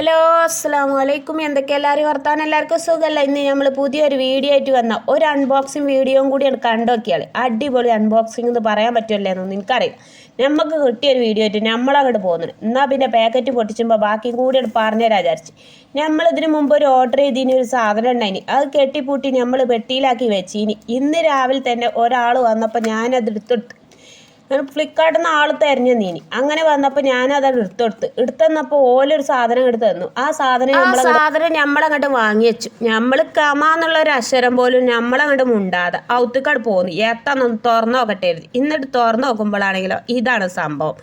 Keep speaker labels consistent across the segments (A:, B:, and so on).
A: Hello അസ്സാം വലൈക്കും എന്തൊക്കെ എല്ലാവരും വർത്താനം? എല്ലാവർക്കും സുഖമല്ല ഇന്ന് നമ്മൾ പുതിയൊരു വീഡിയോ ആയിട്ട് വന്ന ഒരു അൺബോക്സിങ് വീഡിയോയും കൂടിയാണ് കണ്ടോക്കിയാൽ അടിപൊളി അൺബോക്സിംഗ് എന്ന് പറയാൻ പറ്റുമല്ലേ എന്നൊന്നും എനിക്കറിയാം നമുക്ക് കിട്ടിയൊരു വീഡിയോ ആയിട്ട് നമ്മളങ്ങോട്ട് പോകുന്നത് എന്നാൽ പിന്നെ പാക്കറ്റ് പൊട്ടിച്ചുമ്പോൾ ബാക്കിയും കൂടിയാണ് പറഞ്ഞുതരാൻ വിചാരിച്ച്. നമ്മൾ ഇതിന് മുമ്പ് ഒരു ഓർഡർ ചെയ്തിന് ഒരു സാധനം ഉണ്ടായിനി. അത് കെട്ടിപ്പൂട്ടി നമ്മൾ പെട്ടിയിലാക്കി വെച്ചിനി. ഇന്ന് രാവിലെ തന്നെ ഒരാൾ വന്നപ്പോൾ ഞാനത് എടുത്തെടുത്ത് ഞാൻ ഫ്ലിപ്കാർട്ടിൽ നിന്ന് ആൾ തെരഞ്ഞു നീനി അങ്ങനെ വന്നപ്പോൾ ഞാനത് എടുത്തെടുത്ത് എടുത്തന്നപ്പോൾ ഓലൊരു സാധനം എടുത്ത് തന്നു. ആ സാധനം ആ സാധനം നമ്മളങ്ങോട്ട് വാങ്ങി വെച്ചു. നമ്മൾ കമ എന്നുള്ള ഒരു അക്ഷരം പോലും നമ്മളങ്ങോട്ട് മുണ്ടാതെ ഔത്തുക്കാട് പോന്നു. എത്തന്നൊന്ന് തുറന്നു നോക്കട്ടെ എഴുതി എന്നിട്ട് തുറന്നു നോക്കുമ്പോഴാണെങ്കിലോ ഇതാണ് സംഭവം.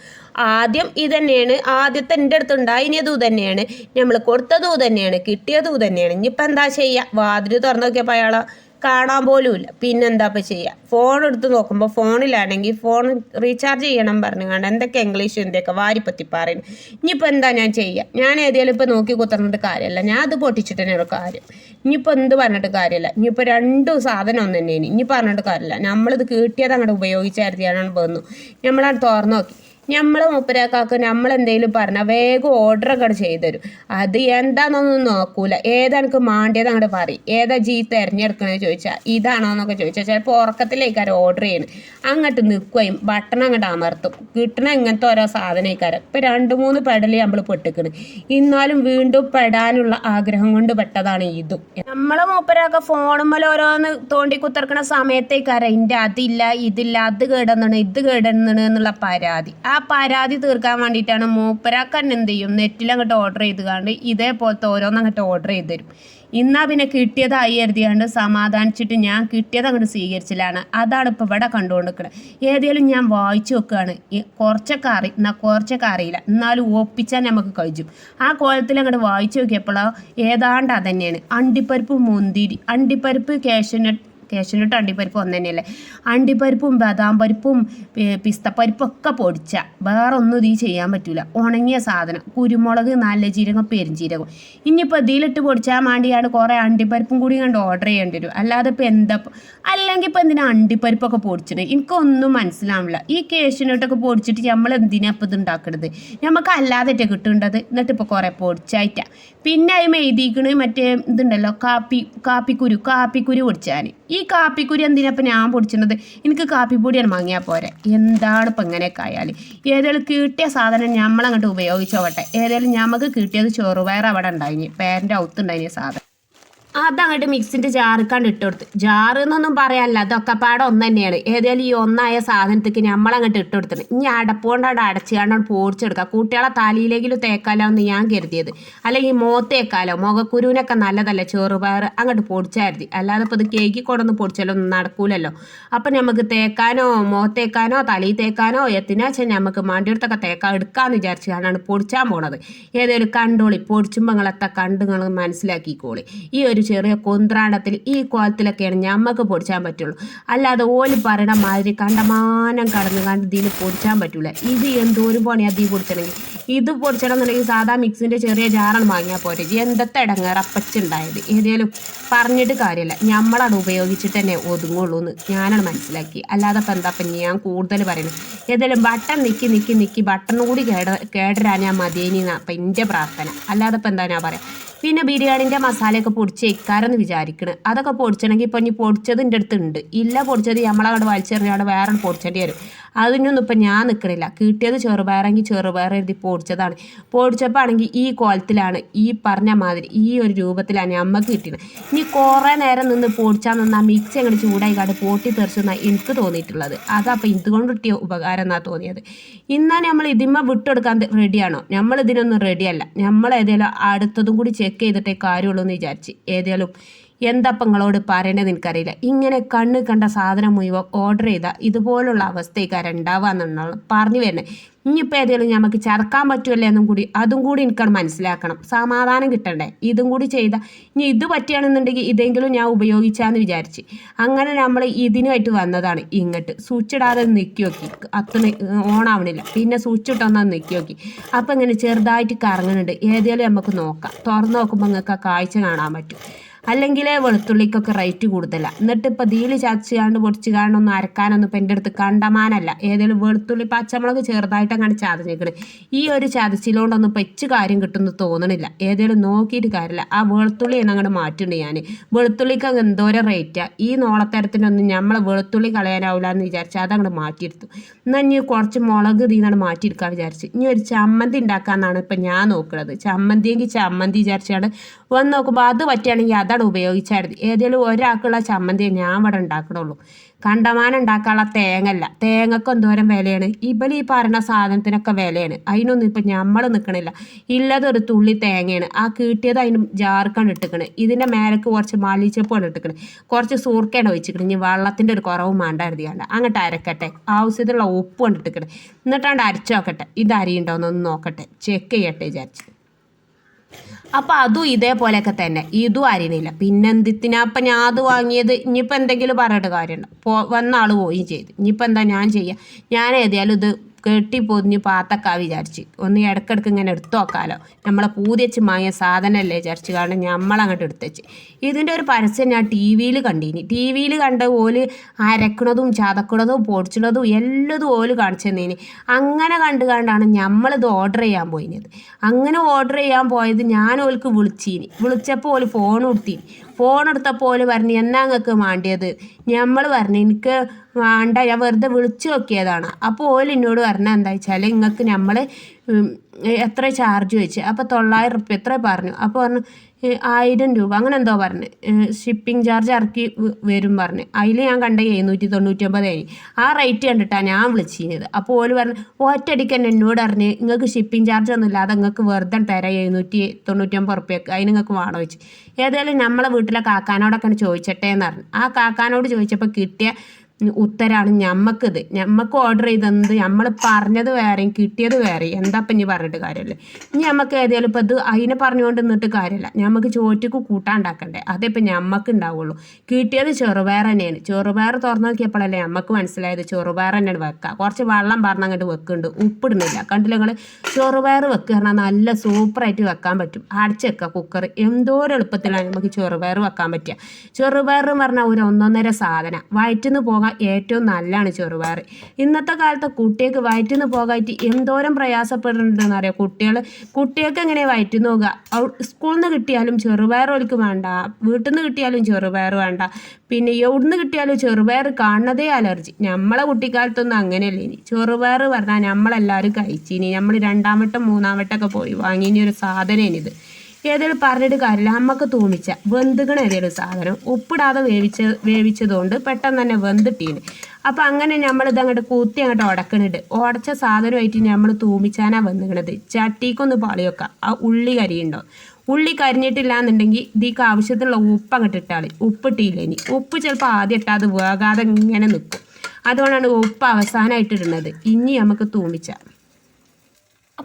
A: ആദ്യം ഇത് തന്നെയാണ് ആദ്യത്തെ എന്റെ അടുത്ത് ഉണ്ടായിനിയതും ഇത് തന്നെയാണ് നമ്മൾ കൊടുത്തതും തന്നെയാണ് കിട്ടിയതും തന്നെയാണ് ഇനിയിപ്പോൾ എന്താ ചെയ്യുക വാതിൽ തുറന്നു നോക്കിയപ്പോൾ അയാളെ കാണാൻ പോലും ഇല്ല പിന്നെന്താ ഇപ്പം ചെയ്യുക ഫോൺ എടുത്ത് നോക്കുമ്പോൾ ഫോണിലാണെങ്കിൽ ഫോൺ റീചാർജ് ചെയ്യണം പറഞ്ഞു കണ്ട എന്തൊക്കെ ഇംഗ്ലീഷ് എന്തൊക്കെ വാരിപ്പത്തി പറയുന്നു. ഇനിയിപ്പോൾ എന്താ ഞാൻ ചെയ്യുക ഞാൻ ഏതെങ്കിലും ഇപ്പോൾ നോക്കി കുത്തുന്നത് കാര്യമല്ല ഞാൻ അത് പൊട്ടിച്ചിട്ട് തന്നെയാണ് കാര്യം. ഇനിയിപ്പോൾ എന്ത് പറഞ്ഞിട്ട് കാര്യമില്ല ഇനിയിപ്പോൾ രണ്ട് സാധനം ഒന്ന് തന്നെയാണ്. ഇനി പറഞ്ഞിട്ട് കാര്യമില്ല നമ്മളിത് കിട്ടിയത് അങ്ങോട്ട് ഉപയോഗിച്ചായിരുന്നു വന്നു. നമ്മളത് തുറന്നു നോക്കി. നമ്മൾ മൂപ്പരാക്കാക്ക് നമ്മൾ എന്തെങ്കിലും പറഞ്ഞാൽ വേഗം ഓർഡർ അങ്ങോട്ട് ചെയ്തുതരും. അത് എന്താണെന്നൊന്നും നോക്കൂല. ഏതാ എനിക്ക് മാണ്ടിയത് അങ്ങോട്ട് പറയും. ഏതാ ജീ തിരഞ്ഞെടുക്കണമെന്ന് ചോദിച്ചാൽ ഇതാണോ എന്നൊക്കെ ചോദിച്ചാൽ ചിലപ്പോൾ ഉറക്കത്തിലേക്കാരം ഓർഡർ ചെയ്യണം. അങ്ങോട്ട് നിൽക്കുകയും ബട്ടൺ അങ്ങോട്ട് അമർത്തും. കിട്ടണ ഇങ്ങനത്തെ ഓരോ സാധനക്കാരം. ഇപ്പം രണ്ട് മൂന്ന് പെടലേ നമ്മൾ പെട്ടിക്കണ്. ഇന്നാലും വീണ്ടും പെടാനുള്ള ആഗ്രഹം കൊണ്ട് പെട്ടതാണ് ഇതും. നമ്മളെ മൂപ്പരാക്ക ഫോണുമ്മൽ ഓരോന്ന് തോണ്ടി കുത്തിറക്കണ സമയത്തേക്കാരം എന്റെ അതില്ല ഇതില്ല അത് കേടുന്നാണ് ഇത് കേടുന്നാണ് എന്നുള്ള പരാതി. ആ പരാതി തീർക്കാൻ വേണ്ടിയിട്ടാണ് മൂപ്പരാക്കന്നെ എന്ത് ചെയ്യും? നെറ്റിൽ അങ്ങോട്ട് ഓർഡർ ചെയ്ത് കണ്ട് ഇതേപോലത്തെ ഓരോന്ന് അങ്ങോട്ട് ഓർഡർ ചെയ്ത് തരും. ഇന്നാ പിന്നെ കിട്ടിയതായി എഴുതിയാണ്ട് സമാധാനിച്ചിട്ട് ഞാൻ കിട്ടിയത് അങ്ങോട്ട് സ്വീകരിച്ചില്ലാണ് അതാണ് ഇപ്പോൾ ഇവിടെ കണ്ടുകൊണ്ടിരിക്കുന്നത് ഏതെങ്കിലും ഞാൻ വായിച്ചു വെക്കുകയാണ് കുറച്ചൊക്കെ അറി എന്നാൽ കുറച്ചൊക്കെ അറിയില്ല. എന്നാലും ഒപ്പിച്ചാൽ നമുക്ക് കഴിച്ചു. ആ കോലത്തിൽ അങ്ങോട്ട് വായിച്ചു നോക്കിയപ്പോഴോ ഏതാണ്ട് അതന്നെയാണ്. അണ്ടിപ്പരിപ്പ് മുന്തിരി അണ്ടിപ്പരിപ്പ് കാഷ്യനട്ട് കാഷ്യനട്ട് അണ്ടിപ്പരിപ്പ് ഒന്ന് തന്നെയല്ലേ അണ്ടിപ്പരിപ്പും ബദാം പരിപ്പും പിസ്തപ്പരിപ്പൊക്കെ പൊടിച്ച വേറെ ഒന്നും ഇത് ചെയ്യാൻ പറ്റില്ല ഉണങ്ങിയ സാധനം. കുരുമുളക് നല്ല ജീരകം പെരുംജീരകം. ഇനിയിപ്പോൾ ഇതിലിട്ട് പൊടിച്ചാൽ വേണ്ടിയാണ് കുറേ അണ്ടിപ്പരിപ്പും കൂടി കണ്ട് ഓർഡർ ചെയ്യേണ്ടി വരും. അല്ലാതെ ഇപ്പോൾ എന്താ അല്ലെങ്കിൽ ഇപ്പോൾ എന്തിനാ അണ്ടിപ്പരിപ്പൊക്കെ പൊടിച്ചത്? എനിക്കൊന്നും മനസ്സിലാവില്ല ഈ കേശിനോട്ടൊക്കെ പൊടിച്ചിട്ട് നമ്മൾ എന്തിനാ ഇപ്പോൾ ഇത് ഉണ്ടാക്കണത്? നമുക്ക് അല്ലാതെ കിട്ടേണ്ടത്? എന്നിട്ട് ഇപ്പോൾ കുറേ പൊടിച്ചായിട്ടാണ് പിന്നെ അതിന് എഴുതിയിക്കണ മറ്റേ ഇതുണ്ടല്ലോ കാപ്പി കാപ്പിക്കുരു. കാപ്പിക്കുരു പൊടിച്ചാൽ ഈ കാപ്പിക്കുരി എന്തിനാ ഇപ്പം ഞാൻ പൊടിച്ചിരുന്നത്? എനിക്ക് കാപ്പിപ്പൊടിയാണ് വാങ്ങിയാൽ പോരെ. എന്താണ് ഇപ്പം ഇങ്ങനെയൊക്കെ ആയാൽ ഏതെങ്കിലും കിട്ടിയ സാധനം നമ്മളങ്ങോട്ട് ഉപയോഗിച്ചോട്ടെ. ഏതെങ്കിലും നമുക്ക് കിട്ടിയത് ചെറുപയർ അവിടെ ഉണ്ടായിന്. പേരന്റെ ഔത്തുണ്ടായിനി സാധനം. അതങ്ങോട്ട് മിക്സിന്റെ ജാറിക്കാണ്ട് ഇട്ട് കൊടുത്ത്. ജാറ് എന്നൊന്നും പറയാനല്ല. അതൊക്കെ പാടെ ഒന്ന് തന്നെയാണ് ഏതായാലും ഈ ഒന്നായ സാധനത്തേക്ക് നമ്മളങ്ങോട്ട് ഇട്ട് കൊടുത്തത്. ഇനി അടപ്പുകൊണ്ടാണ് അടച്ചുകൊണ്ടാണ് പോടിച്ചെടുക്കുക. കുട്ടികളെ തലയിലെങ്കിലും തേക്കാലോ എന്ന് ഞാൻ കരുതിയത്. അല്ലെങ്കിൽ മോത്തേക്കാലോ മുഖക്കുരുവിനൊക്കെ നല്ലതല്ല? ചെറുപയർ അങ്ങോട്ട് പൊടിച്ചായിരുന്നു അല്ലാതെ ഇപ്പോൾ ഇത് കേക്ക് കൊണ്ടൊന്ന് പൊടിച്ചാലോ ഒന്നും നടക്കൂലല്ലോ. അപ്പം നമുക്ക് തേക്കാനോ മോത്തേക്കാനോ തലയിൽ തേക്കാനോ എത്തിനാച്ചാൽ നമുക്ക് മണ്ടിയെടുത്തൊക്കെ തേക്കാൻ എടുക്കാമെന്ന് വിചാരിച്ച് ഞാനാണ് പൊടിച്ചാൻ പോണത്. ഏതൊരു കണ്ടോളി. പൊടിച്ചുമ്പോൾ നിങ്ങളെത്ത കണ്ട് നിങ്ങൾ മനസ്സിലാക്കിക്കോളി. ഈ ഒരു ചെറിയ കൊന്ത്രാടത്തിൽ ഈ കോലത്തിലൊക്കെയാണ് ഞമ്മക്ക് പൊടിച്ചാൻ പറ്റുള്ളൂ. അല്ലാതെ ഓൽ പറയണ മാതിരി കണ്ടമാനം കടന്ന് കണ്ട് ഇതിന് പൊടിച്ചാൻ പറ്റൂല. ഇത് എന്തോരം പണിയാ തീ പൊടിച്ചണമെങ്കിൽ ഇത് പൊടിച്ചണം എന്നുണ്ടെങ്കിൽ സാധാ മിക്സിന്റെ ചെറിയ ജാറാണ് വാങ്ങിയാൽ പോരെ. എന്തത്തെ ഇടങ്ങേറ് അപ്പച്ചുണ്ടായത്. ഏതായാലും പറഞ്ഞിട്ട് കാര്യമില്ല ഞമ്മളത് ഉപയോഗിച്ചിട്ട് തന്നെ ഒതുങ്ങുള്ളൂ എന്ന് ഞാനാണ് മനസ്സിലാക്കി അല്ലാതെ ഇപ്പം എന്താ ഇപ്പം ഞാൻ കൂടുതൽ പറയുന്നത് ഏതായാലും ബട്ടൺ നിൽക്കി നിൽക്കി നിൽക്കി ബട്ടൺ കൂടി കേട കേടരാ ഞാൻ മതിയേനി അപ്പം എന്റെ പ്രാർത്ഥന. അല്ലാതെ ഇപ്പം എന്താ ഞാൻ പറയാം? പിന്നെ ബിരിയാണിന്റെ മസാലയൊക്കെ പൊടിച്ച് വെക്കാരെന്ന് വിചാരിക്കണ്. അതൊക്കെ പൊടിച്ചണമെങ്കിൽ ഇപ്പം ഇനി പൊടിച്ചത് എന്റെ അടുത്ത് ഉണ്ട് ഇല്ല പൊടിച്ചത് നമ്മളവിടെ വലിച്ചെറിഞ്ഞ അവിടെ വേറെ പൊടിച്ചേണ്ടി വരും. അതിനൊന്നും ഇപ്പം ഞാൻ നിൽക്കണില്ല കിട്ടിയത് ചെറുപയറെങ്കിൽ ചെറുപയർ എഴുതി പൊടിച്ചതാണ്. പൊടിച്ചപ്പോൾ ആണെങ്കിൽ ഈ കോലത്തിലാണ് ഈ പറഞ്ഞ മാതിരി ഈ ഒരു രൂപത്തിലാണ് നമ്മക്ക് കിട്ടിയത് ഇനി കുറേ നേരം നിന്ന് പൊടിച്ചാൽ നിന്നാൽ മിക്സ് എങ്ങനെ ചൂടായി കാട് പൊട്ടി തെറിച്ചെന്നാണ് എനിക്ക് തോന്നിയിട്ടുള്ളത്. അതപ്പോൾ ഇതുകൊണ്ട് കിട്ടിയ ഉപകാരം എന്നാണ് തോന്നിയത്. ഇന്നാ നമ്മൾ ഇതിമ്മ വിട്ടെടുക്കാൻ റെഡിയാണോ നമ്മൾ ഇതിനൊന്നും റെഡിയല്ല നമ്മൾ ഏതെങ്കിലും അടുത്തതും കൂടി ചെക്ക് ചെയ്തിട്ടേ കാര്യമുള്ളൂ എന്ന് വിചാരിച്ച്. ഏതായാലും എന്താപ്പം നിങ്ങളോട് പറയേണ്ടത് എനിക്കറിയില്ല. ഇങ്ങനെ കണ്ണ് കണ്ട സാധനം മുഴുവൻ ഓർഡർ ചെയ്താൽ ഇതുപോലുള്ള അവസ്ഥയ്ക്കാരം ഉണ്ടാവാന്നുള്ളതാണ് പറഞ്ഞു വരുന്നത് ഇനിയിപ്പോൾ ഏതെങ്കിലും നമുക്ക് ചേർക്കാൻ പറ്റുമല്ലേ എന്നും കൂടി അതും കൂടി എനിക്കത് മനസ്സിലാക്കണം. സമാധാനം കിട്ടണ്ടേ? ഇതും കൂടി ചെയ്ത ഇനി ഇത് പറ്റുകയാണെന്നുണ്ടെങ്കിൽ ഇതെങ്കിലും ഞാൻ ഉപയോഗിച്ചാന്ന് വിചാരിച്ച്. അങ്ങനെ നമ്മൾ ഇതിനുമായിട്ട് വന്നതാണ് ഇങ്ങോട്ട്. സ്വിച്ച് ഇടാതെ നിൽക്കി നോക്കി അത്ര ഓണാവണില്ല. പിന്നെ സ്വിച്ച് ഇട്ടൊന്നാ നിൽക്കി നോക്കി അപ്പം ഇങ്ങനെ ചെറുതായിട്ട് കറങ്ങുന്നുണ്ട്. ഏതെങ്കിലും നമുക്ക് നോക്കാം. തുറന്ന് നോക്കുമ്പോൾ നിങ്ങൾക്ക് ആ കാഴ്ച കാണാൻ പറ്റും. അല്ലെങ്കിലേ വെളുത്തുള്ളിക്കൊക്കെ റേറ്റ് കൂടുതലാണ് എന്നിട്ട് ഇപ്പോൾ ഇതിൽ ചാച്ച് കാണ്ട് പൊടിച്ച് കാണൊന്നും അരക്കാനൊന്നും ഇപ്പം എന്റെ അടുത്ത് കണ്ടമാനല്ല. ഏതെങ്കിലും വെളുത്തുള്ളി പച്ചമുളക് ചെറുതായിട്ട് അങ്ങനെ ഈ ഒരു ചതച്ചിലോണ്ടൊന്നും ഇപ്പം ഇച്ച് കാര്യം കിട്ടുമെന്ന് തോന്നണില്ല. ഏതെങ്കിലും നോക്കിയിട്ട് കാര്യമില്ല ആ വെളുത്തുള്ളി അങ്ങോട്ട് മാറ്റുന്നുണ്ട് ഞാൻ വെളുത്തുള്ളിക്ക് അങ്ങ് എന്തോരം റേറ്റാണ് ഈ നോളത്തരത്തിനൊന്നും നമ്മളെ വെളുത്തുള്ളി കളയാനാവില്ല എന്ന് വിചാരിച്ചാൽ അതങ്ങോട്ട് മാറ്റിയെടുത്തു. എന്നാൽ ഇനി കുറച്ച് മുളക് തീന്നാണ് മാറ്റിയെടുക്കാൻ വിചാരിച്ച്. ഇനി ഒരു ചമ്മന്തി ഉണ്ടാക്കാമെന്നാണ് ഇപ്പം ഞാൻ നോക്കുന്നത് ചമ്മന്തിയെങ്കിൽ ചമ്മന്തി വിചാരിച്ചാണ് വന്ന് നോക്കുമ്പോൾ അത് പറ്റുകയാണെങ്കിൽ അതാണ് ഉപയോഗിച്ചായിരുന്നു. ഏതെങ്കിലും ഒരാൾക്കുള്ള ചമ്മന്തിയെ ഞാൻ ഇവിടെ ഉണ്ടാക്കണുള്ളൂ. കണ്ടമാനം ഉണ്ടാക്കാനുള്ള തേങ്ങല്ല തേങ്ങക്ക് എന്തോരം വിലയാണ്? ഇവൻ ഈ പറയുന്ന സാധനത്തിനൊക്കെ വിലയാണ്. അതിനൊന്നും ഇപ്പം നമ്മൾ നിൽക്കണില്ല. ഇല്ലതൊരു തുള്ളി തേങ്ങയാണ്. ആ കിട്ടിയത് അതിന് ജാർക്കാണ് ഇട്ടിക്കണ് ഇതിന്റെ മേലേക്ക് കുറച്ച് മല്ലിച്ചപ്പാണ് ഇട്ടിക്കണ് കുറച്ച് സൂർക്കയാണ് ഒഴിച്ചിക്കണ് ഇനി വെള്ളത്തിന്റെ ഒരു കുറവും മാണ്ടായിരുന്നില്ല അങ്ങോട്ട് അരക്കട്ടെ. ആവശ്യത്തിലുള്ള ഉപ്പ് ഇട്ടിക്കണ് എന്നിട്ടാണ്ട് അരച്ചു നോക്കട്ടെ. ഇത് അരിയുണ്ടോയെന്നൊന്ന് നോക്കട്ടെ. ചെക്ക് ചെയ്യട്ടെ വിചാരിച്ച്. അപ്പം അതും ഇതേപോലെയൊക്കെ തന്നെ. ഇതും അരിയണില്ല പിന്നെ എന്തിനാ അപ്പം ഞാൻ അത് വാങ്ങിയത്? ഇനിയിപ്പോൾ എന്തെങ്കിലും പറഞ്ഞിട്ട് കാര്യമുണ്ടോ? പോ വന്ന ആൾ പോവുകയും ചെയ്തു. ഇനിയിപ്പോൾ എന്താ ഞാൻ ചെയ്യുക ഞാൻ ഏതായാലും ഇത് കെട്ടി പൊതിഞ്ഞ് പാത്തക്കാ വിചാരിച്ച്. ഒന്ന് ഇടക്കിടക്ക് ഇങ്ങനെ എടുത്തോക്കാലോ. നമ്മളെ പൂതിച്ച് വാങ്ങിയ സാധനമല്ലേ വിചാരിച്ച് കാരണം നമ്മളങ്ങോട്ട് എടുത്തച്ച്. ഇതിന്റെ ഒരു പരസ്യം ഞാൻ ടി വിയിൽ കണ്ടീനി. ടി വിയിൽ കണ്ട ഓൽ അരക്കണതും ചതക്കണതും പൊടിച്ചണതും എല്ലതും ഓൽ കാണിച്ചു തന്നേനി അങ്ങനെ കണ്ട് കണ്ടാണ് നമ്മളിത് ഓർഡർ ചെയ്യാൻ പോയിനത്. അങ്ങനെ ഓർഡർ ചെയ്യാൻ പോയത് ഞാൻ ഓൽക്ക് വിളിച്ചീനി. വിളിച്ചപ്പോൾ ഓൽ ഫോൺ കൊടുത്തീനി. ഫോൺ എടുത്തപ്പോൾ പറഞ്ഞു എന്നാ നിങ്ങൾക്ക് വേണ്ടിയത്? നമ്മൾ പറഞ്ഞു എനിക്ക് വേണ്ട ഞാൻ വെറുതെ വിളിച്ചു നോക്കിയതാണ്. അപ്പോൾ ഓൽ എന്നോട് പറഞ്ഞത് എന്താ വെച്ചാൽ നിങ്ങൾക്ക് നമ്മൾ എത്ര ചാർജ് വെച്ച് അപ്പോൾ തൊള്ളായിരം റുപ്യ എത്ര പറഞ്ഞു. അപ്പോൾ പറഞ്ഞു ആയിരം രൂപ. അങ്ങനെ എന്തോ പറഞ്ഞു. ഷിപ്പിംഗ് ചാർജ് ഇറക്കി വരും പറഞ്ഞു. അതിൽ ഞാൻ കണ്ട എഴുന്നൂറ്റി തൊണ്ണൂറ്റി ഒമ്പതായി ആ റേറ്റ് കണ്ടിട്ടാണ് ഞാൻ വിളിച്ചിരുന്നത്. അപ്പോൾ ഓൽ പറഞ്ഞു ഒറ്റയടിക്ക് തന്നെ എന്നോട് അറിഞ്ഞ് നിങ്ങൾക്ക് ഷിപ്പിംഗ് ചാർജ് ഒന്നും ഇല്ലാതെ നിങ്ങൾക്ക് വെറുതെ തരാം. എഴുന്നൂറ്റി തൊണ്ണൂറ്റി ഒമ്പത് റുപ്യക്ക് അതിന് നിങ്ങൾക്ക് വേണോ? വെച്ച് ഏതായാലും നമ്മളെ വീട്ടിലെ കാക്കാനോടൊക്കെ ചോദിച്ചട്ടെ എന്ന് പറഞ്ഞു. ആ കാക്കാനോട് ചോദിച്ചപ്പോൾ കിട്ടിയ ഉത്തരാണ് ഞമ്മക്കിത്. ഞമ്മക്ക് ഓർഡർ ചെയ്തത് നമ്മൾ പറഞ്ഞത് വേറെയും കിട്ടിയത് വേറെയും എന്താ ഇപ്പം ഇനി പറഞ്ഞിട്ട് കാര്യമല്ലേ. ഇനി നമുക്ക് ഏതായാലും ഇപ്പം ഇത് അതിനെ പറഞ്ഞുകൊണ്ട് നിന്നിട്ട് കാര്യമില്ല. ഞമ്മക്ക് ചോറ്റക്ക് കൂട്ടാണ്ടാക്കണ്ടേ അതേ ഇപ്പം ഞമ്മക്ക് ഉണ്ടാവുള്ളൂ. കിട്ടിയത് ചെറുപയർ തന്നെയാണ്. ചെറുപയർ തുറന്നു നോക്കിയപ്പോഴല്ലേ ഞമ്മക്ക് മനസ്സിലായത്. ചെറുപയർ തന്നെയാണ് വെക്കുക കുറച്ച് വെള്ളം പറഞ്ഞ് അങ്ങോട്ട് വെക്കുന്നുണ്ട്. ഉപ്പിടുന്നില്ല. കണ്ടില്ല നിങ്ങൾ ചെറുപയർ വെക്കുക പറഞ്ഞാൽ നല്ല സൂപ്പറായിട്ട് വെക്കാൻ പറ്റും. അടച്ച് വെക്കുക കുക്കർ എന്തോരം എളുപ്പത്തിലാണ് നമുക്ക് ചെറുപയർ വെക്കാൻ പറ്റുക. ചെറുപയർ എന്ന് പറഞ്ഞാൽ ഒരു ഒന്നൊന്നര സാധനം. വയറ്റിൽ നിന്ന് പോകാൻ ഏറ്റവും നല്ലതാണ് ചെറുപയർ. ഇന്നത്തെ കാലത്ത് കുട്ടികൾക്ക് വയറ്റിന്ന് പോകായിട്ട് എന്തോരം പ്രയാസപ്പെടുന്നുണ്ടെന്ന് അറിയാം? കുട്ടികൾ കുട്ടികൾക്ക് എങ്ങനെ വയറ്റിന്ന് പോകുക സ്കൂളിൽ നിന്ന് കിട്ടിയാലും ചെറുപയർ ഒലിക്ക് വേണ്ട. വീട്ടിൽ നിന്ന് കിട്ടിയാലും ചെറുപയർ വേണ്ട. പിന്നെ എവിടുന്ന് കിട്ടിയാലും ചെറുപയർ കാണുന്നതേ അലർജി. നമ്മളെ കുട്ടിക്കാലത്തൊന്നും അങ്ങനെയല്ലേ ഇനി. ചെറുപയർ പറഞ്ഞാൽ നമ്മളെല്ലാവരും കഴിച്ചിനി. നമ്മൾ രണ്ടാം വട്ടം മൂന്നാം വട്ടമൊക്കെ പോയി വാങ്ങിയ ഒരു സാധനമാണിത് ഏതെങ്കിലും പറഞ്ഞിട്ട് കാര്യമില്ല. നമുക്ക് തൂമിച്ച വെന്തുകണ ഏതെങ്കിലും സാധനം ഉപ്പിടാതെ വേവിച്ച വേവിച്ചതുകൊണ്ട് പെട്ടെന്ന് തന്നെ വെന്തിട്ടീന്. അപ്പം അങ്ങനെ നമ്മളിത് അങ്ങോട്ട് കൂത്തി അങ്ങോട്ട് ഉടക്കണിട്ട് ഉടച്ച സാധനമായിട്ട് നമ്മൾ തൂമിച്ചാനാ വന്നിക്കണത്. ചട്ടിക്കൊന്ന് പാളി വെക്കാം. ആ ഉള്ളി കരിയുണ്ടോ? ഉള്ളി കരിഞ്ഞിട്ടില്ല എന്നുണ്ടെങ്കിൽ ഇതിക്ക് ആവശ്യത്തിനുള്ള ഉപ്പ് അങ്ങോട്ട് ഇട്ടാൽ ഉപ്പിട്ടില്ല ഇനി. ഉപ്പ് ചിലപ്പോൾ ആദ്യം ഇട്ടാൽ അത് വേകാതെ ഇങ്ങനെ നിൽക്കും അതുകൊണ്ടാണ് ഉപ്പ് അവസാനമായിട്ട് ഇടുന്നത്. ഇനി നമുക്ക് തൂമിച്ചാൽ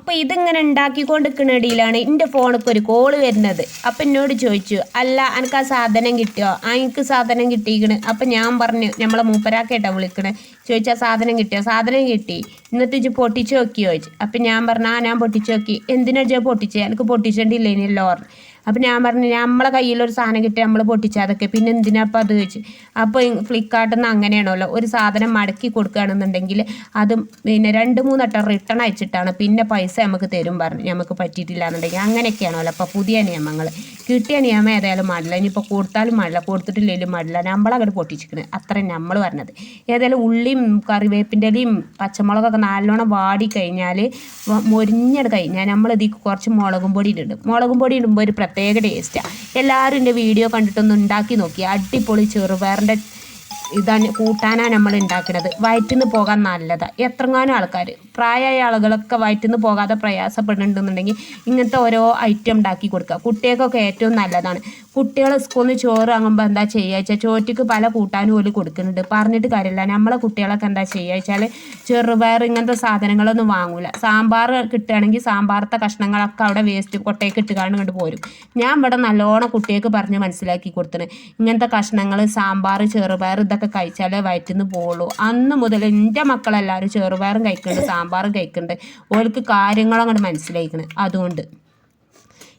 A: അപ്പോൾ ഇതിങ്ങനെ ഉണ്ടാക്കിക്കൊണ്ടിരിക്കുന്നിടയിലാണ് എന്റെ ഫോണിൽ ഇപ്പോൾ ഒരു കോൾ വരുന്നത്. അപ്പം എന്നോട് ചോദിച്ചു അല്ല എനിക്ക് ആ സാധനം കിട്ടിയോ? ആ എനിക്ക് സാധനം കിട്ടിയിരിക്കണ്. അപ്പം ഞാൻ പറഞ്ഞു നമ്മളെ മൂപ്പരാക്കേട്ടാ വിളിക്കണേ. ചോദിച്ചാൽ സാധനം കിട്ടിയോ? സാധനം കിട്ടി. എന്നിട്ട് ഇജ്ജ് പൊട്ടിച്ച് നോക്കിയോ? ചോദിച്ചു. അപ്പം ഞാൻ പറഞ്ഞു ആ ഞാൻ പൊട്ടിച്ച് നോക്കി. എന്തിനാ ചോ പൊട്ടിച്ചേ? എനിക്ക് പൊട്ടിച്ചിട്ടില്ലേനല്ലോ പറഞ്ഞു അപ്പം ഞാൻ പറഞ്ഞു നമ്മളെ കയ്യിലൊരു സാധനം കിട്ടി നമ്മൾ പൊട്ടിച്ചാൽ അതൊക്കെ. പിന്നെ എന്തിനാ അപ്പം അത് ചോദിച്ചു? അപ്പോൾ ഫ്ലിപ്കാർട്ടിൽ നിന്ന് അങ്ങനെയാണല്ലോ ഒരു സാധനം മടക്കി കൊടുക്കുകയാണെന്നുണ്ടെങ്കിൽ അത് പിന്നെ രണ്ട് മൂന്ന് വട്ടം റിട്ടേൺ അയച്ചിട്ടാണ് പിന്നെ പൈസ നമുക്ക് തരും പറഞ്ഞു. നമുക്ക് പറ്റിയിട്ടില്ല എന്നുണ്ടെങ്കിൽ അങ്ങനെയൊക്കെയാണല്ലോ. അപ്പോൾ പുതിയ നിയമങ്ങൾ കിട്ടിയ നിയമം ഏതായാലും മടല. ഇനിയിപ്പോൾ കൊടുത്താലും മടല. കൊടുത്തിട്ടില്ലെങ്കിലും മടല. നമ്മളങ്ങോട്ട് പൊട്ടിച്ചിരിക്കുന്നത് അത്രയും നമ്മൾ പറഞ്ഞത്. ഏതായാലും ഉള്ളിയും കറിവേപ്പിന്റെ ഇലയും പച്ചമുളകൊക്കെ നല്ലോണം വാടി കഴിഞ്ഞാൽ മൊരിഞ്ഞെടുത്ത് കഴിഞ്ഞാൽ നമ്മൾ ഇതിൽ കുറച്ച് മുളകും പൊടി ഇടുന്നുണ്ട് മുളകും പൊടി ഇടുമ്പോൾ ഒരു പ്രത്യേക ടേസ്റ്റാണ് എല്ലാവരും എന്റെ വീഡിയോ കണ്ടിട്ടൊന്ന് ഉണ്ടാക്കി നോക്കി. അടിപൊളി ചെറുപയറിന്റെ ഇതാണ് കൂട്ടാനാണ് നമ്മൾ ഉണ്ടാക്കുന്നത് വയറ്റിന്ന് പോകാൻ നല്ലതാണ് എത്രങ്ങാനും ആൾക്കാർ പ്രായമായ ആളുകളൊക്കെ വയറ്റിന്ന് പോകാതെ പ്രയാസപ്പെടുന്നുണ്ടെന്നുണ്ടെങ്കിൽ ഇങ്ങനത്തെ ഓരോ ഐറ്റം ഉണ്ടാക്കി കൊടുക്കുക. കുട്ടികൾക്കൊക്കെ ഏറ്റവും നല്ലതാണ്. കുട്ടികൾ സ്കൂളിൽ നിന്ന് ചോറ് വാങ്ങുമ്പോൾ എന്താ ചെയ്യുക വെച്ചാൽ ചോറ്റിക്ക് പല കൂട്ടാനും പോലും കൊടുക്കുന്നുണ്ട്. പറഞ്ഞിട്ട് കാര്യമില്ല. നമ്മളെ കുട്ടികളൊക്കെ എന്താ ചെയ്യുക വെച്ചാൽ ചെറുപയർ ഇങ്ങനത്തെ സാധനങ്ങളൊന്നും വാങ്ങൂല. സാമ്പാർ കിട്ടുകയാണെങ്കിൽ സാമ്പാറത്തെ കഷ്ണങ്ങളൊക്കെ അവിടെ വേസ്റ്റ് കൊട്ടയ്ക്ക് ഇട്ടുകാണ്ട് കൊണ്ട് പോരും. ഞാൻ ഇവിടെ നല്ലോണം കുട്ടികൾക്ക് പറഞ്ഞ് മനസ്സിലാക്കി കൊടുത്തിന് ഇങ്ങനത്തെ കഷ്ണങ്ങൾ സാമ്പാർ ചെറുപയർ ഇതൊക്കെ കഴിച്ചാലേ വയറ്റിന്ന് പോവുള്ളൂ. അന്ന് മുതൽ എന്റെ മക്കളെല്ലാവരും ചെറുപയറും കഴിക്കുന്നുണ്ട് സാമ്പാറും കഴിക്കുന്നുണ്ട്. ഓർക്ക് കാര്യങ്ങളങ്ങോട്ട് മനസ്സിലായിക്കണ്. അതുകൊണ്ട്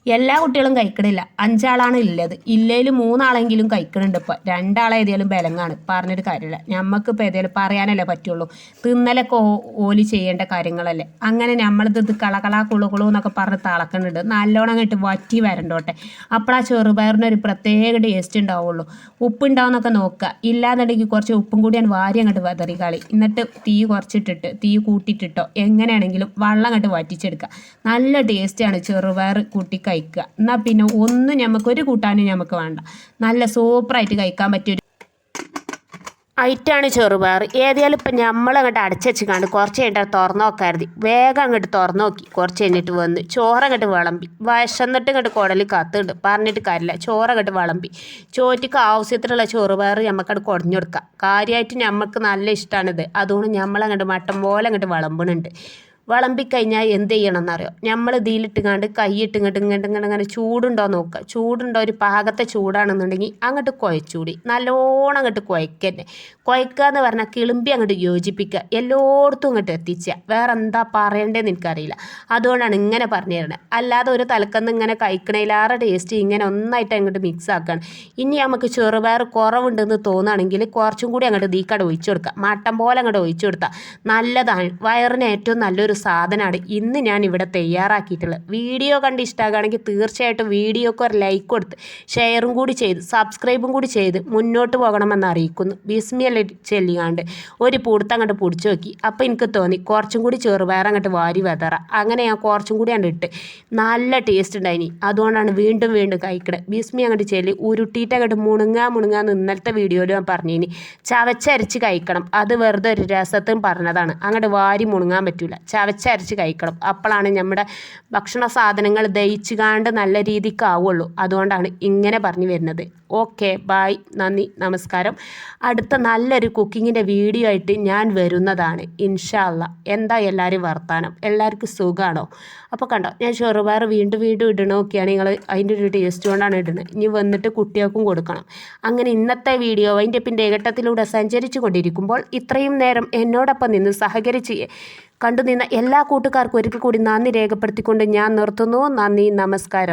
A: എല്ലാ കുട്ടികളും കഴിക്കണില്ല. അഞ്ചാളാണ് ഉള്ളത്. ഇല്ലയിൽ മൂന്നാളെങ്കിലും കഴിക്കണുണ്ട് ഇപ്പം. രണ്ടാളെ ഏതെങ്കിലും ബലങ്ങാണ്. പറഞ്ഞിട്ട് കാര്യമില്ല. ഞമ്മക്കിപ്പോൾ ഏതെങ്കിലും പറയാനല്ലേ പറ്റുള്ളൂ. തിന്നലൊക്കെ ഓലി ചെയ്യേണ്ട കാര്യങ്ങളല്ലേ. അങ്ങനെ നമ്മളിത് ഇത് കളകളാ കുളു കുളു എന്നൊക്കെ പറഞ്ഞ് തിളക്കുന്നുണ്ട് നല്ലോണം കിട്ടി വറ്റി വരണ്ടോട്ടെ. അപ്പോൾ ആ ചെറുപയറിന് ഒരു പ്രത്യേക ടേസ്റ്റ് ഉണ്ടാവുള്ളൂ. ഉപ്പുണ്ടാവുന്നൊക്കെ നോക്കുക ഇല്ലാന്നുണ്ടെങ്കിൽ കുറച്ച് ഉപ്പും കൂടി ഞാൻ വാരി അങ്ങോട്ട് വെതറി കളി. എന്നിട്ട് തീ കുറച്ചിട്ടിട്ട് തീ കൂട്ടിയിട്ടിട്ടോ എങ്ങനെയാണെങ്കിലും വെള്ളം അങ്ങോട്ട് വറ്റിച്ചെടുക്കുക നല്ല ടേസ്റ്റാണ് ചെറുപയർ കൂട്ടി കഴിക്കുക. എന്നാൽ പിന്നെ ഒന്നും നമുക്ക് ഒരു കൂട്ടാനും നമുക്ക് വേണ്ട. നല്ല സൂപ്പറായിട്ട് കഴിക്കാൻ പറ്റിയ ഐറ്റാണ് ചെറുപയർ ഏതായാലും ഇപ്പം നമ്മളങ്ങോട്ട് അടച്ചു കണ്ട് കുറച്ച് കഴിഞ്ഞിട്ട് തുറന്നു നോക്കായിരുന്നു വേഗം അങ്ങോട്ട് തുറന്നു നോക്കി. കുറച്ച് കഴിഞ്ഞിട്ട് വന്ന് ചോറങ്ങോട്ട് വിളമ്പി. വിശന്നിട്ട് ഇങ്ങോട്ട് കുടലിൽ കത്തുണ്ട്. പറഞ്ഞിട്ട് കാര്യമില്ല ചോറങ്ങോട്ട് വിളമ്പി. ചോറ്റിക്ക് ആവശ്യത്തിനുള്ള ചെറുപയർ നമുക്കങ്ങോട്ട് കുടഞ്ഞു കൊടുക്കാം. കാര്യമായിട്ട് നമുക്ക് നല്ല ഇഷ്ടമാണിത് അതുകൊണ്ട് നമ്മളങ്ങോട്ട് മട്ടം പോലെ അങ്ങോട്ട് വിളമ്പണുണ്ട്. വിളമ്പിക്കഴിഞ്ഞാൽ എന്ത് ചെയ്യണം എന്നറിയോ നമ്മൾ ഇതിലിട്ടുങ്ങാണ്ട് കൈയിട്ട് ഇങ്ങോട്ട് ഇങ്ങോട്ട് ഇങ്ങനെ ഇങ്ങനെ ചൂടുണ്ടോ നോക്കുക ചൂടുണ്ടോ ഒരു പാകത്തെ ചൂടാണെന്നുണ്ടെങ്കിൽ അങ്ങോട്ട് കുഴച്ചൂടി. നല്ലോണം അങ്ങോട്ട് കുഴക്കന്നെ. കുഴക്കുക എന്ന് പറഞ്ഞാൽ കിളുമ്പി അങ്ങോട്ട് യോജിപ്പിക്കുക എല്ലായിടത്തും അങ്ങോട്ട് എത്തിച്ചുക വേറെ എന്താ പറയണ്ടേന്ന് എനിക്കറിയില്ല. അതുകൊണ്ടാണ് ഇങ്ങനെ പറഞ്ഞു തരണത് അല്ലാതെ ഒരു തലക്കന്ന് ഇങ്ങനെ കഴിക്കണേലാറെ ടേസ്റ്റ് ഇങ്ങനെ ഒന്നായിട്ട് അങ്ങോട്ട് മിക്സ് ആക്കുകയാണ് ഇനി നമുക്ക് ചെറുപയർ കുറവുണ്ടെന്ന് തോന്നുകയാണെങ്കിൽ കുറച്ചും കൂടി അങ്ങോട്ട് ദീക്കട ഒഴിച്ചു കൊടുക്കുക മട്ടം പോലെ അങ്ങോട്ട് ഒഴിച്ചു കൊടുത്താൽ നല്ലതാണ്. വയറിന് ഏറ്റവും നല്ലൊരു സാധനമാണ് ഇന്ന് ഞാൻ ഇവിടെ തയ്യാറാക്കിയിട്ടുള്ളത്. വീഡിയോ കണ്ട് ഇഷ്ടമാകുകയാണെങ്കിൽ തീർച്ചയായിട്ടും വീഡിയോക്ക് ഒരു ലൈക്ക് കൊടുത്ത് ഷെയറും കൂടി ചെയ്ത് സബ്സ്ക്രൈബും കൂടി ചെയ്ത് മുന്നോട്ട് പോകണമെന്ന് അറിയിക്കുന്നു. ബിസ്മിയല്ല ചെല്ലിയാണ്ട് ഒരു പൂടുത്ത് അങ്ങോട്ട് പൊടിച്ചു നോക്കി. അപ്പോൾ എനിക്ക് തോന്നി കുറച്ചും കൂടി ചെറുപയർ അങ്ങോട്ട് വാരി വെതറ. അങ്ങനെ ഞാൻ കുറച്ചും കൂടി അങ്ങോട്ട് ഇട്ട് നല്ല ടേസ്റ്റ് ഉണ്ടായിനി. അതുകൊണ്ടാണ് വീണ്ടും വീണ്ടും കഴിക്കണത് ബിസ്മി അങ്ങോട്ട് ചെല്ലി ഉരുട്ടിയിട്ട് അങ്ങോട്ട് മുണുങ്ങാ മുണുങ്ങാന്ന് ഇന്നലത്തെ വീഡിയോയിൽ ഞാൻ പറഞ്ഞിനി. ചവച്ചരച്ച് കഴിക്കണം. അത് വെറുതെ ഒരു രസത്തും പറഞ്ഞതാണ്. അങ്ങോട്ട് വാരി മുണുങ്ങാൻ പറ്റില്ല ചവച്ചരച്ച് കഴിക്കണം. അപ്പോഴാണ് നമ്മുടെ ഭക്ഷണ സാധനങ്ങൾ ദഹിച്ചുകാണ്ട് നല്ല രീതിക്ക് ആവുള്ളൂ അതുകൊണ്ടാണ് ഇങ്ങനെ പറഞ്ഞു വരുന്നത്. ഓക്കെ ബായ് നന്ദി നമസ്കാരം. അടുത്ത നല്ലൊരു കുക്കിങ്ങിന്റെ വീഡിയോ ആയിട്ട് ഞാൻ വരുന്നതാണ് ഇൻഷാല്ല എന്താ എല്ലാവരും വർത്താനം? എല്ലാവർക്കും സുഖമാണോ അപ്പോൾ കണ്ടോ ഞാൻ ചെറുപയർ വീണ്ടും വീണ്ടും ഇടണമൊക്കെയാണ് നിങ്ങൾ അതിന്റെ ഒരു ടേസ്റ്റ് കൊണ്ടാണ് ഇടുന്നത് ഇനി വന്നിട്ട് കുട്ടികൾക്കും കൊടുക്കണം. അങ്ങനെ ഇന്നത്തെ വീഡിയോ അതിന്റെ പിന്നെ ഏകട്ടത്തിലൂടെ സഞ്ചരിച്ചു കൊണ്ടിരിക്കുമ്പോൾ ഇത്രയും നേരം എന്നോടൊപ്പം നിന്ന് സഹകരിച്ച് കണ്ടുനിന്ന എല്ലാ കൂട്ടുകാർക്കും ഒരിക്കൽ കൂടി നന്ദി രേഖപ്പെടുത്തിക്കൊണ്ട് ഞാൻ നിർത്തുന്നു. നന്ദി നമസ്കാരം.